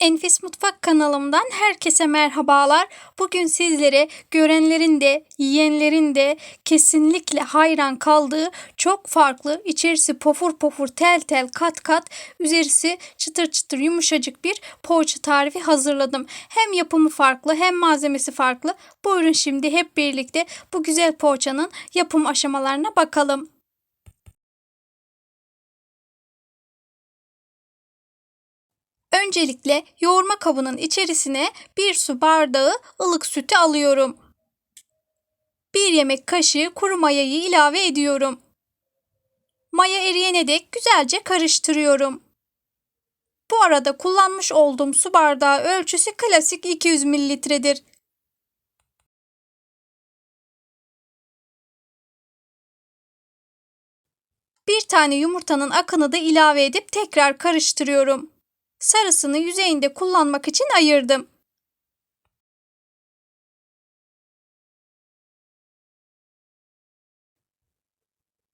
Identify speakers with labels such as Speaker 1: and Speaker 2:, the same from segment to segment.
Speaker 1: Enfes Mutfak kanalımdan herkese merhabalar. Bugün sizlere görenlerin de yiyenlerin de kesinlikle hayran kaldığı çok farklı içerisi pofur pofur tel tel kat kat üzerisi çıtır çıtır yumuşacık bir poğaça tarifi hazırladım. Hem yapımı farklı hem malzemesi farklı. Buyurun şimdi hep birlikte bu güzel poğaçanın yapım aşamalarına bakalım. Öncelikle yoğurma kabının içerisine bir su bardağı ılık sütü alıyorum. Bir yemek kaşığı kuru mayayı ilave ediyorum. Maya eriyene dek güzelce karıştırıyorum. Bu arada kullanmış olduğum su bardağı ölçüsü klasik 200 mililitredir. Bir tane yumurtanın akını da ilave edip tekrar karıştırıyorum sarısını yüzeyinde kullanmak için ayırdım.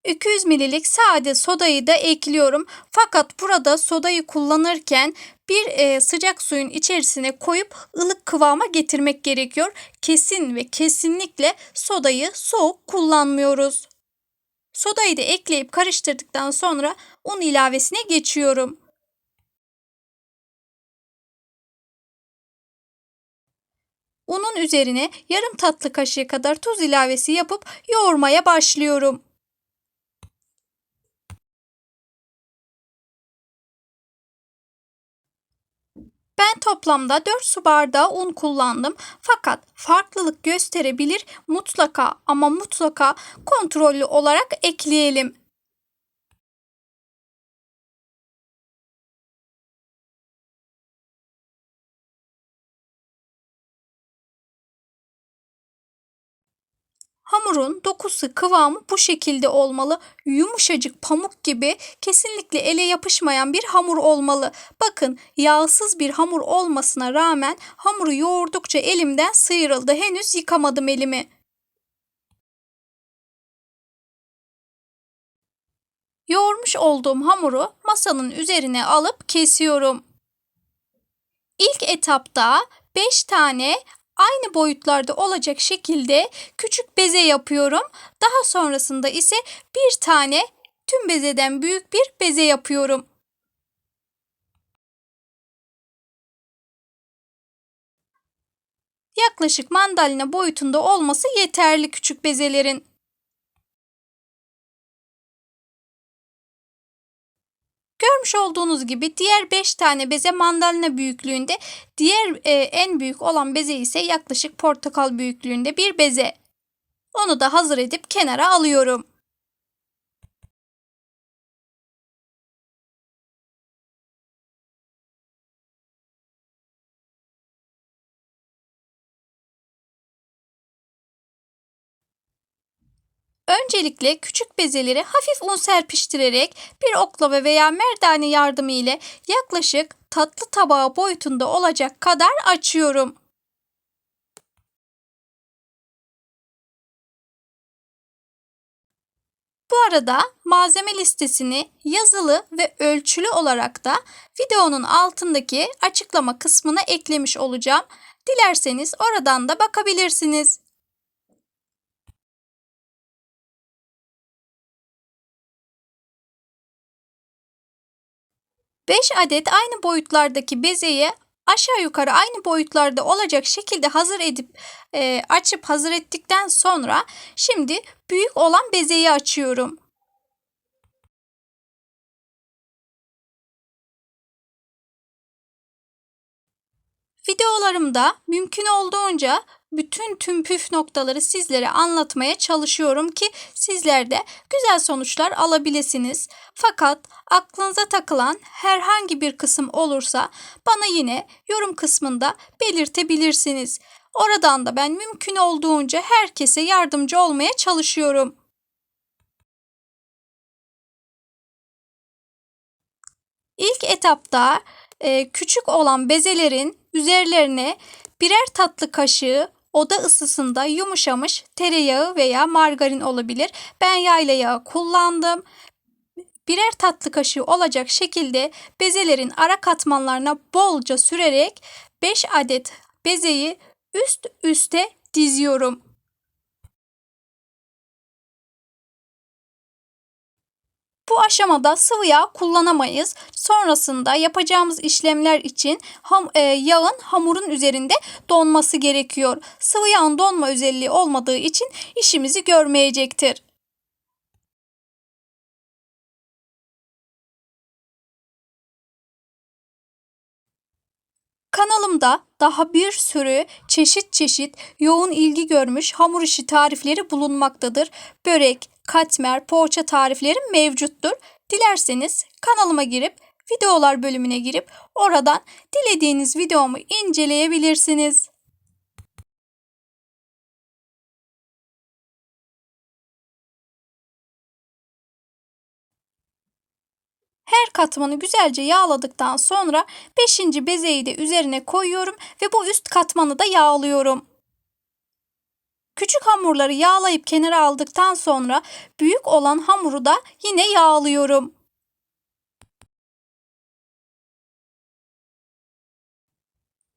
Speaker 1: ...200 ml'lik sade sodayı da ekliyorum. Fakat burada sodayı kullanırken bir e, sıcak suyun içerisine koyup ılık kıvama getirmek gerekiyor. Kesin ve kesinlikle sodayı soğuk kullanmıyoruz. Sodayı da ekleyip karıştırdıktan sonra un ilavesine geçiyorum. Unun üzerine yarım tatlı kaşığı kadar tuz ilavesi yapıp yoğurmaya başlıyorum. Ben toplamda 4 su bardağı un kullandım. Fakat farklılık gösterebilir. Mutlaka ama mutlaka kontrollü olarak ekleyelim. Hamurun dokusu kıvamı bu şekilde olmalı. Yumuşacık pamuk gibi kesinlikle ele yapışmayan bir hamur olmalı. Bakın yağsız bir hamur olmasına rağmen hamuru yoğurdukça elimden sıyrıldı. Henüz yıkamadım elimi. Yoğurmuş olduğum hamuru masanın üzerine alıp kesiyorum. İlk etapta 5 tane aynı boyutlarda olacak şekilde küçük beze yapıyorum. Daha sonrasında ise bir tane tüm bezeden büyük bir beze yapıyorum. Yaklaşık mandalina boyutunda olması yeterli küçük bezelerin. Görmüş olduğunuz gibi diğer 5 tane beze mandalina büyüklüğünde, diğer e, en büyük olan beze ise yaklaşık portakal büyüklüğünde bir beze. Onu da hazır edip kenara alıyorum. Öncelikle küçük bezeleri hafif un serpiştirerek bir oklava veya merdane yardımı ile yaklaşık tatlı tabağı boyutunda olacak kadar açıyorum. Bu arada malzeme listesini yazılı ve ölçülü olarak da videonun altındaki açıklama kısmına eklemiş olacağım. Dilerseniz oradan da bakabilirsiniz. Beş adet aynı boyutlardaki bezeyi aşağı yukarı aynı boyutlarda olacak şekilde hazır edip e, açıp hazır ettikten sonra şimdi büyük olan bezeyi açıyorum. Videolarımda mümkün olduğunca bütün tüm püf noktaları sizlere anlatmaya çalışıyorum ki sizler de güzel sonuçlar alabilirsiniz. Fakat aklınıza takılan herhangi bir kısım olursa bana yine yorum kısmında belirtebilirsiniz. Oradan da ben mümkün olduğunca herkese yardımcı olmaya çalışıyorum. İlk etapta küçük olan bezelerin üzerlerine birer tatlı kaşığı oda ısısında yumuşamış tereyağı veya margarin olabilir. Ben yayla yağı kullandım. birer tatlı kaşığı olacak şekilde bezelerin ara katmanlarına bolca sürerek 5 adet bezeyi üst üste diziyorum. Bu aşamada sıvı yağ kullanamayız. Sonrasında yapacağımız işlemler için ham, e, yağın hamurun üzerinde donması gerekiyor. Sıvı yağın donma özelliği olmadığı için işimizi görmeyecektir. Kanalımda daha bir sürü çeşit çeşit yoğun ilgi görmüş hamur işi tarifleri bulunmaktadır. Börek, katmer, poğaça tariflerim mevcuttur. Dilerseniz kanalıma girip videolar bölümüne girip oradan dilediğiniz videomu inceleyebilirsiniz. Her katmanı güzelce yağladıktan sonra 5. bezeyi de üzerine koyuyorum ve bu üst katmanı da yağlıyorum. Küçük hamurları yağlayıp kenara aldıktan sonra büyük olan hamuru da yine yağlıyorum.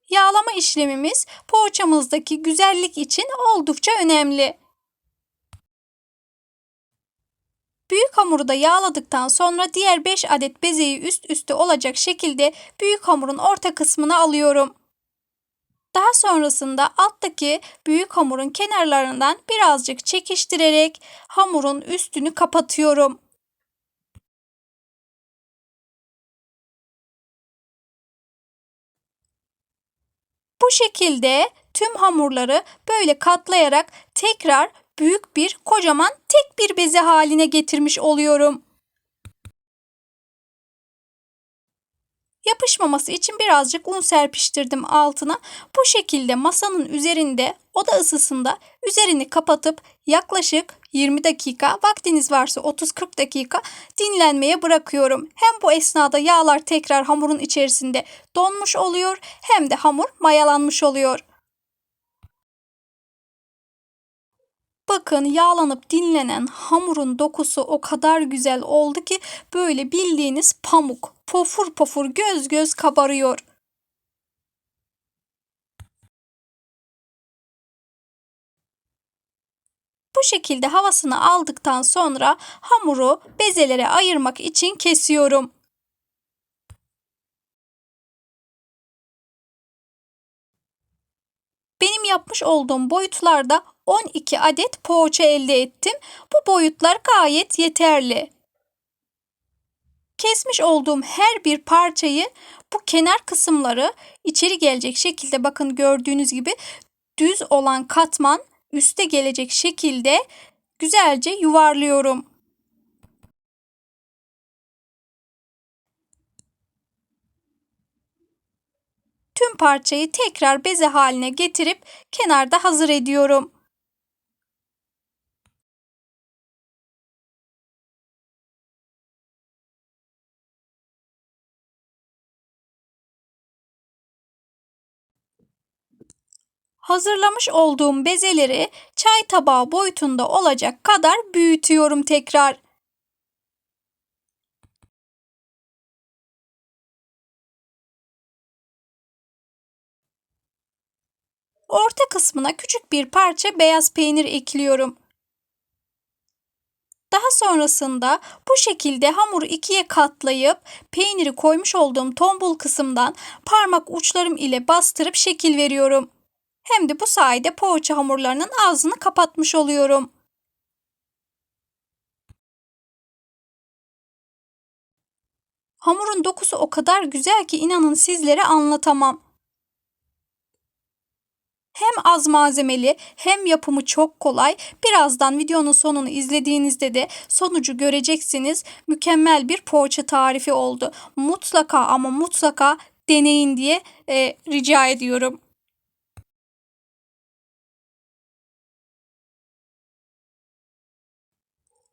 Speaker 1: Yağlama işlemimiz poğaçamızdaki güzellik için oldukça önemli. Büyük hamuru da yağladıktan sonra diğer 5 adet bezeyi üst üste olacak şekilde büyük hamurun orta kısmına alıyorum. Daha sonrasında alttaki büyük hamurun kenarlarından birazcık çekiştirerek hamurun üstünü kapatıyorum. Bu şekilde tüm hamurları böyle katlayarak tekrar büyük bir kocaman tek bir beze haline getirmiş oluyorum. Yapışmaması için birazcık un serpiştirdim altına. Bu şekilde masanın üzerinde oda ısısında üzerini kapatıp yaklaşık 20 dakika vaktiniz varsa 30-40 dakika dinlenmeye bırakıyorum. Hem bu esnada yağlar tekrar hamurun içerisinde donmuş oluyor hem de hamur mayalanmış oluyor. Bakın yağlanıp dinlenen hamurun dokusu o kadar güzel oldu ki böyle bildiğiniz pamuk. Pofur pofur göz göz kabarıyor. Bu şekilde havasını aldıktan sonra hamuru bezelere ayırmak için kesiyorum. Yapmış olduğum boyutlarda 12 adet poğaça elde ettim. Bu boyutlar gayet yeterli. Kesmiş olduğum her bir parçayı bu kenar kısımları içeri gelecek şekilde bakın gördüğünüz gibi düz olan katman üste gelecek şekilde güzelce yuvarlıyorum. Parçayı tekrar beze haline getirip kenarda hazır ediyorum. Hazırlamış olduğum bezeleri çay tabağı boyutunda olacak kadar büyütüyorum tekrar. Orta kısmına küçük bir parça beyaz peynir ekliyorum. Daha sonrasında bu şekilde hamuru ikiye katlayıp peyniri koymuş olduğum tombul kısımdan parmak uçlarım ile bastırıp şekil veriyorum. Hem de bu sayede poğaça hamurlarının ağzını kapatmış oluyorum. Hamurun dokusu o kadar güzel ki inanın sizlere anlatamam. Hem az malzemeli hem yapımı çok kolay. Birazdan videonun sonunu izlediğinizde de sonucu göreceksiniz. Mükemmel bir poğaça tarifi oldu. Mutlaka ama mutlaka deneyin diye e, rica ediyorum.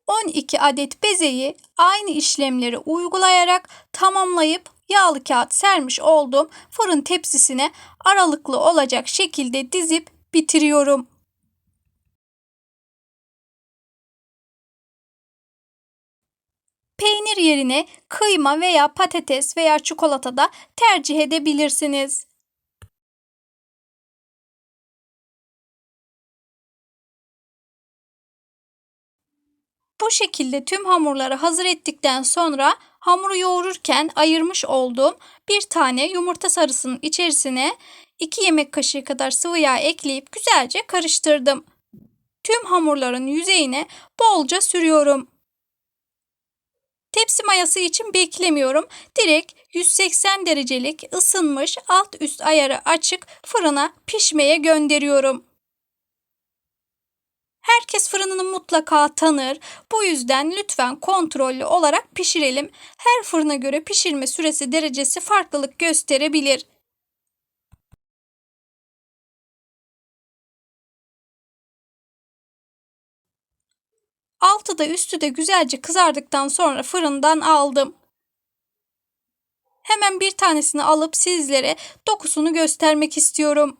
Speaker 1: 12 adet bezeyi aynı işlemleri uygulayarak tamamlayıp yağlı kağıt sermiş olduğum fırın tepsisine aralıklı olacak şekilde dizip bitiriyorum. Peynir yerine kıyma veya patates veya çikolata da tercih edebilirsiniz. Bu şekilde tüm hamurları hazır ettikten sonra hamuru yoğururken ayırmış olduğum bir tane yumurta sarısının içerisine 2 yemek kaşığı kadar sıvı yağ ekleyip güzelce karıştırdım. Tüm hamurların yüzeyine bolca sürüyorum. Tepsi mayası için beklemiyorum. Direkt 180 derecelik ısınmış alt üst ayarı açık fırına pişmeye gönderiyorum. Herkes fırınını mutlaka tanır. Bu yüzden lütfen kontrollü olarak pişirelim. Her fırına göre pişirme süresi derecesi farklılık gösterebilir. Altı da üstü de güzelce kızardıktan sonra fırından aldım. Hemen bir tanesini alıp sizlere dokusunu göstermek istiyorum.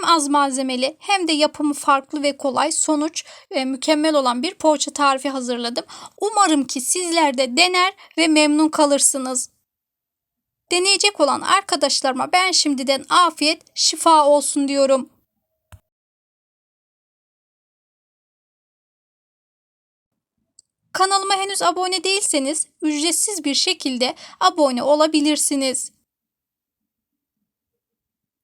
Speaker 1: Hem az malzemeli hem de yapımı farklı ve kolay sonuç e, mükemmel olan bir poğaça tarifi hazırladım. Umarım ki sizler de dener ve memnun kalırsınız. Deneyecek olan arkadaşlarıma ben şimdiden afiyet, şifa olsun diyorum. Kanalıma henüz abone değilseniz ücretsiz bir şekilde abone olabilirsiniz.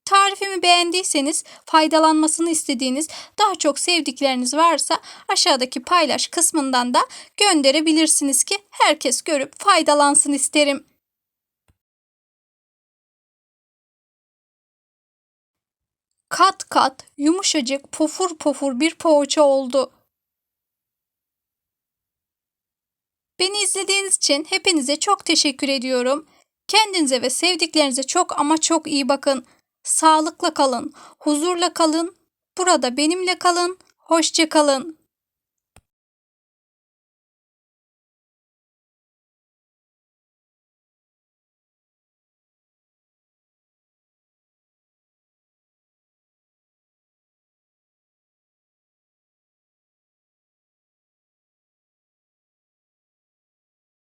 Speaker 1: Tarifimi beğendiyseniz faydalanmasını istediğiniz daha çok sevdikleriniz varsa aşağıdaki paylaş kısmından da gönderebilirsiniz ki herkes görüp faydalansın isterim. Kat kat yumuşacık pofur pofur bir poğaça oldu. Beni izlediğiniz için hepinize çok teşekkür ediyorum. Kendinize ve sevdiklerinize çok ama çok iyi bakın. Sağlıkla kalın, huzurla kalın. Burada benimle kalın. Hoşça kalın.